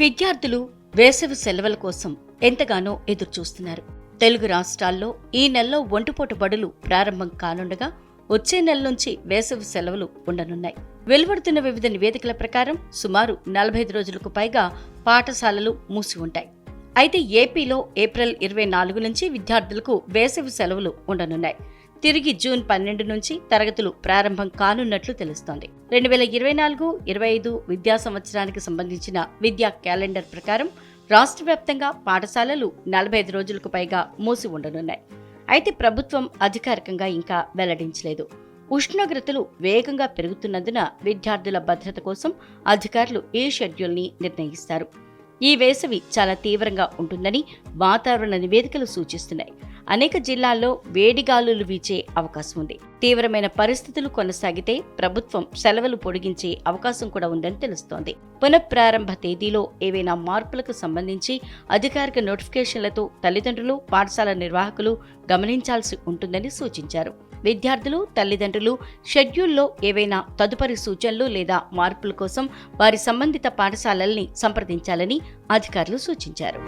విద్యార్థులు వేసవి సెలవుల కోసం ఎంతగానో ఎదురుచూస్తున్నారు. తెలుగు రాష్ట్రాల్లో ఈ నెలలో ఒంటిపోటు బడులు ప్రారంభం కానుండగా వచ్చే నెల నుంచి వేసవి సెలవులు ఉండనున్నాయి. వెలువడుతున్న వివిధ నివేదికల ప్రకారం సుమారు నలభై ఐదు రోజులకు పైగా పాఠశాలలు మూసి ఉంటాయి. అయితే ఏపీలో ఏప్రిల్ ఇరవై నాలుగు నుంచి విద్యార్థులకు వేసవి సెలవులు ఉండనున్నాయి. తిరిగి జూన్ పన్నెండు నుంచి తరగతులు ప్రారంభం కానున్నట్లు తెలుస్తోంది. రెండు వేల ఇరవై నాలుగు ఇరవై ఐదు విద్యా సంవత్సరానికి సంబంధించిన విద్యా క్యాలెండర్ ప్రకారం రాష్ట్ర వ్యాప్తంగా పాఠశాలలు నలభై ఐదు రోజులకు పైగా మూసి ఉండనున్నాయి. అయితే ప్రభుత్వం అధికారికంగా ఇంకా వెల్లడించలేదు. ఉష్ణోగ్రతలు వేగంగా పెరుగుతున్నందున విద్యార్థుల భద్రత కోసం అధికారులు ఈ షెడ్యూల్ని నిర్ణయిస్తారు. ఈ వేసవి చాలా తీవ్రంగా ఉంటుందని వాతావరణ నివేదికలు సూచిస్తున్నాయి. అనేక జిల్లాల్లో వేడిగాలులు వీచే అవకాశం ఉంది. తీవ్రమైన పరిస్థితులు కొనసాగితే ప్రభుత్వం సెలవులు పొడిగించే అవకాశం కూడా ఉందని తెలుస్తోంది. పునఃప్రారంభ తేదీలో ఏవైనా మార్పులకు సంబంధించి అధికారిక నోటిఫికేషన్లతో తల్లిదండ్రులు పాఠశాల నిర్వాహకులు గమనించాల్సి ఉంటుందని సూచించారు. విద్యార్థులు తల్లిదండ్రులు షెడ్యూల్లో ఏవైనా తదుపరి సూచనలు లేదా మార్పుల కోసం వారి సంబంధిత పాఠశాలల్ని సంప్రదించాలని అధికారులు సూచించారు.